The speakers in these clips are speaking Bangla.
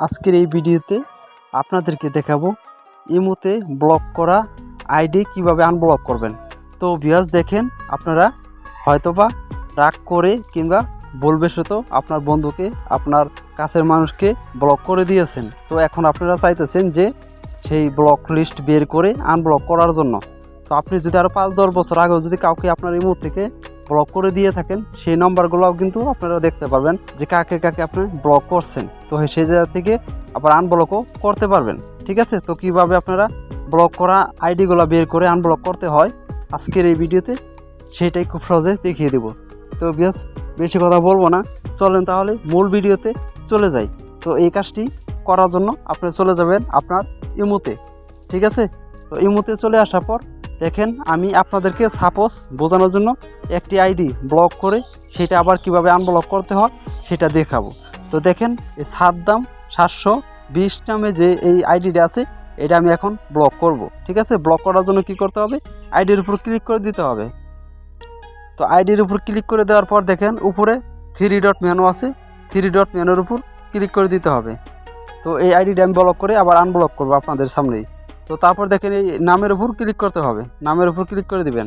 আজকের এই ভিডিওতে আপনাদেরকে দেখাবো ইমোতে ব্লক করা আইডি কীভাবে আনব্লক করবেন। তো ভিউয়ার্স দেখেন, আপনারা হয়তোবা রাগ করে কিংবা বলবে ভুলবশত আপনার বন্ধুকে, আপনার কাছের মানুষকে ব্লক করে দিয়েছেন। তো এখন আপনারা চাইতেছেন যে সেই ব্লক লিস্ট বের করে আনব্লক করার জন্য। তো আপনি যদি আরও পাঁচ দশ বছর আগেও যদি কাউকে আপনার ইমো থেকে ব্লক করে দিয়ে থাকেন, সেই নম্বরগুলোও কিন্তু আপনারা দেখতে পারবেন যে কাকে কাকে আপনি ব্লক করছেন। তো সেই জায়গা থেকে আবার আনব্লকও করতে পারবেন। ঠিক আছে? তো কীভাবে আপনারা ব্লক করা আইডিগুলো বের করে আনব্লক করতে হয়, আজকের এই ভিডিওতে সেটাই খুব সহজে দেখিয়ে দেব। তো বেশ বেশি কথা বলব না। চলেন তাহলে মূল ভিডিওতে চলে যাই। তো এই কাজটি করার জন্য আপনি চলে যাবেন আপনার ইমোতে। ঠিক আছে? তো ইমোতে চলে আসার পর দেখেন, আমি আপনাদেরকে সাপোজ বোঝানোর জন্য একটি আইডি ব্লক করে সেটা আবার কীভাবে আনব্লক করতে হয় সেটা দেখাবো। তো দেখেন, এই সাত দাম সাতশো বিশ নামে যে এই আইডিটা আছে, এটা আমি এখন ব্লক করব। ঠিক আছে? ব্লক করার জন্য কি করতে হবে? আইডির উপর ক্লিক করে দিতে হবে। তো আইডির উপর ক্লিক করে দেওয়ার পর দেখেন, উপরে থ্রি ডট মেনু আছে থ্রি ডট মেনুর উপর ক্লিক করে দিতে হবে। তো এই আইডিটা আমি ব্লক করে আবার আনব্লক করব আপনাদের সামনেই। তো তারপর দেখেন এই নামের উপর ক্লিক করতে হবে। নামের উপর ক্লিক করে দিবেন।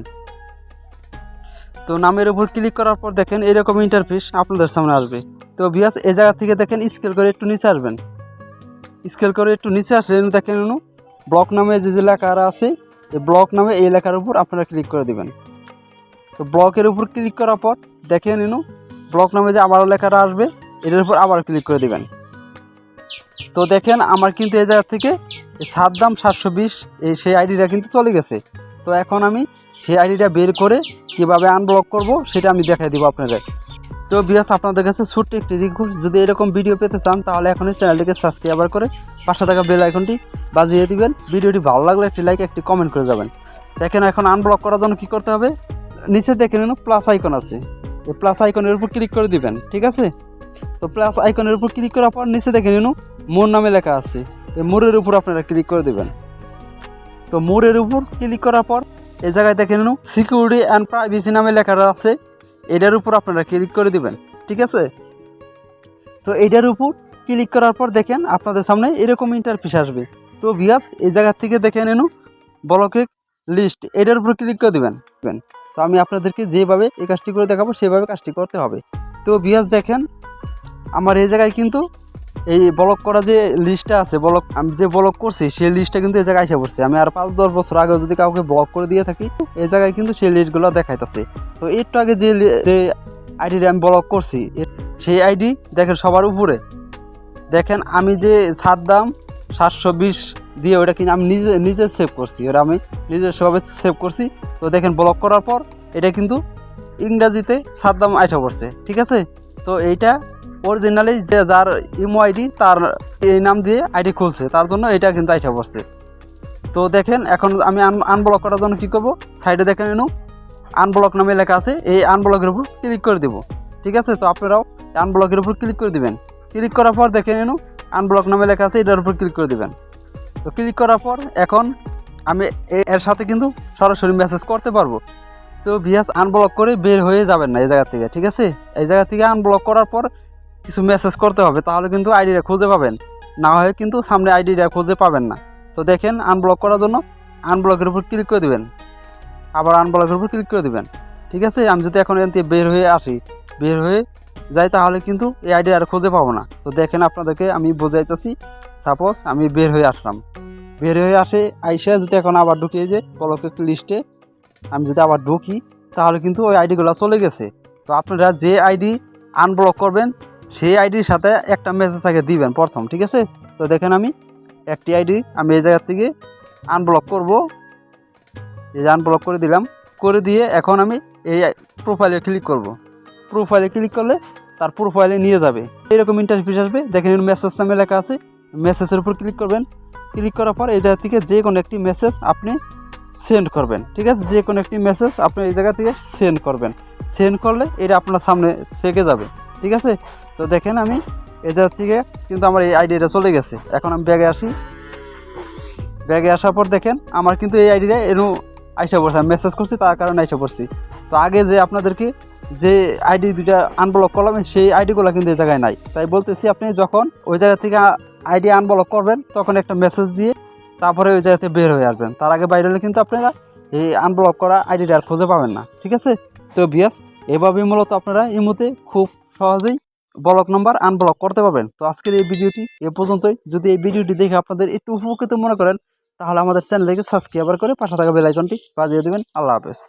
তো নামের উপর ক্লিক করার পর দেখেন এরকম ইন্টারফেস আপনাদের সামনে আসবে। তো বিয়াস এই জায়গা থেকে দেখেন স্কেল করে একটু নিচে আসবেন। স্কেল করে একটু নিচে আসলেন দেখেন ব্লক নামে যে যে লেখারা আছে, এই ব্লক নামে এই লেখার উপর আপনারা ক্লিক করে দিবেন। তো ব্লকের উপর ক্লিক করার পর দেখেন এনু ব্লক নামে যে আবারও লেখাটা আসবে, এটার উপর আবার ক্লিক করে দিবেন। তো দেখেন আমার কিন্তু এই জায়গা থেকে এই সাত দাম সাতশো বিশ, এই সেই আইডিটা কিন্তু চলে গেছে। তো এখন আমি সেই আইডিটা বের করে কীভাবে আনব্লক করব সেটা আমি দেখাই দিব আপনাদের। তো বিয়াস আপনাদের কাছে ছোট্ট একটি রিকোয়েস্ট যদি এরকম ভিডিও পেতে চান, তাহলে এখনই চ্যানেলটিকে সাবস্ক্রাইবার করে পাশে থাকা বেল আইকনটি বাজিয়ে দিবেন। ভিডিওটি ভালো লাগলে একটি লাইক একটি কমেন্ট করে যাবেন। দেখেন এখন আনব্লক করার জন্য কী করতে হবে? নিচে দেখে নিন প্লাস আইকন আছে। এই প্লাস আইকনের উপর ক্লিক করে দিবেন, ঠিক আছে? তো প্লাস আইকনের উপর ক্লিক করার পর নিচে দেখে নিন, মোর নামে লেখা আছে। এই মোড়ের উপর আপনারা ক্লিক করে দেবেন। তো মোড়ের উপর ক্লিক করার পর এই জায়গায় দেখে নিন সিকিউরিটি অ্যান্ড প্রাইভেসি নামে লেখাটা আছে। এটার উপর আপনারা ক্লিক করে দিবেন, ঠিক আছে? তো এটার উপর ক্লিক করার পর দেখেন আপনাদের সামনে এরকম ইন্টারফেস আসবে। তো ভিয়াস এই জায়গা থেকে দেখে নেন ব্লকে লিস্ট এটার উপর ক্লিক করে দেবেন। তো আমি আপনাদেরকে যেভাবে এই কাজটি করে দেখাবো, সেভাবে কাজটি করতে হবে। তো ভিয়াস দেখেন, আমার এই জায়গায় কিন্তু এই ব্লক করা যে লিস্টটা আছে ব্লক আমি যে ব্লক করছি, সেই লিস্টটা কিন্তু এই জায়গায় এসে পড়ছে। আমি আর পাঁচ, দশ বছর আগে যদি কাউকে ব্লক করে দিয়ে থাকি, এই জায়গায় কিন্তু সেই লিস্টগুলো দেখাইতেছে। তো একটু আগে যে আইডিটা আমি ব্লক করছি সেই আইডি দেখেন সবার উপরে। দেখেন আমি যে সাত দাম সাতশো বিশ দিয়ে ওটা কিন্তু আমি নিজে নিজে সেভ করছি। ওটা আমি নিজস্বভাবে সেভ করছি। তো দেখেন ব্লক করার পর এটা কিন্তু ইংরাজিতে সাত দাম আইটা পড়ছে। ঠিক আছে? তো এইটা অরিজিনালি যে যার ইমো আইডি তার এই নাম দিয়ে আইডি খুলছে। তার জন্য এটা কিন্তু আইটা পড়ছে। তো দেখেন, এখন আমি আনব্লক করার জন্য কী করব? সাইডে দেখেন এনু আনব্লক নামে লেখা আছে। এই আনব্লকের উপর ক্লিক করে দেবো। ঠিক আছে? তো আপনারাও আনব্লকের উপর ক্লিক করে দিবেন। ক্লিক করার পর দেখেন এনু আনব্লক নামে লেখা আছে, এটার উপর ক্লিক করে দিবেন। তো ক্লিক করার পর এখন আমি এর সাথে কিন্তু সরাসরি মেসেজ করতে পারব। তো ভিএস আনব্লক করে বের হয়ে যাবেন না এই জায়গা থেকে। ঠিক আছে? এই জায়গা থেকে আনব্লক করার পর কিছু মেসেজ করতে হবে, তাহলে কিন্তু আইডিটা খুঁজে পাবেন। না হয় কিন্তু সামনে আইডিটা খুঁজে পাবেন না। তো দেখেন আনব্লক করার জন্য আনব্লকের উপর ক্লিক করে দেবেন। আবার আনব্লকের উপর ক্লিক করে দেবেন। ঠিক আছে? আমি যদি এখন এখান থেকে বের হয়ে আসি, বের হয়ে যাই, তাহলে কিন্তু এই আইডি আর খুঁজে পাবো না। তো দেখেন আপনাদেরকে আমি বোঝাইতেছি। সাপোজ আমি বের হয়ে আসলাম। বের হয়ে আসে, আইসা যদি এখন আবার ঢুকিয়ে যে ব্লকের লিস্টে আমি যদি আবার ঢুকি, তাহলে কিন্তু ওই আইডিগুলো চলে গেছে। তো আপনারা যে আইডি আনব্লক করবেন সেই আইডির সাথে একটা মেসেজ আগে দিবেন প্রথম, ঠিক আছে? তো দেখেন আমি একটি আইডি, আমি এই জায়গা থেকে আনব্লক করব। এই যে আনব্লক করে দিলাম, করে দিয়ে এখন আমি এই প্রোফাইলে ক্লিক করব। প্রোফাইলে ক্লিক করলে তার প্রোফাইলে নিয়ে যাবে। এরকম ইন্টারফেস আসবে। দেখেন মেসেজ নামে লেখা আছে। মেসেজের উপর ক্লিক করবেন। ক্লিক করার পর এই জায়গা থেকে যে কোনো একটি মেসেজ আপনি সেন্ড করবেন, ঠিক আছে? যে কোনো একটি মেসেজ আপনি এই জায়গা থেকে সেন্ড করবেন। সেন্ড করলে এটা আপনার সামনে থেকে যাবে। ঠিক আছে? তো দেখেন আমি এই জায়গা থেকে কিন্তু আমার এই আইডিটা চলে গেছে। এখন আমি ব্যাগে আসি। ব্যাগে আসার পর দেখেন আমার কিন্তু এই আইডিটা এরকম আইসা পড়ছে, আমি মেসেজ করছি, তার কারণে আইসা পড়ছি। তো আগে যে আপনাদেরকে যে আইডি দুইটা আনব্লক করলাম, সেই আইডিগুলো কিন্তু এই জায়গায় নাই। তাই বলতেছি আপনি যখন ওই জায়গা থেকে আইডি আনব্লক করবেন, তখন একটা মেসেজ দিয়ে তারপরে ওই জায়গাতে বের হয়ে আসবেন। তার আগে বাইরে হলে কিন্তু আপনারা এই আনব্লক করা আইডিটা আর খুঁজে পাবেন না। ঠিক আছে? তো বিয়াস এভাবেই মূলত আপনারা এই মুহূর্তে খুব সহজেই ব্লক নম্বর আনব্লক করতে পারবেন। তো আজকের এই ভিডিওটি এ পর্যন্তই। যদি এই ভিডিওটি দেখে আপনাদের একটু উপকৃত মনে করেন, তাহলে আমাদের চ্যানেলকে সাবস্ক্রাইবার করে পাশে থাকা বেলাইকনটি বাজিয়ে দেবেন। আল্লাহ হাফেজ।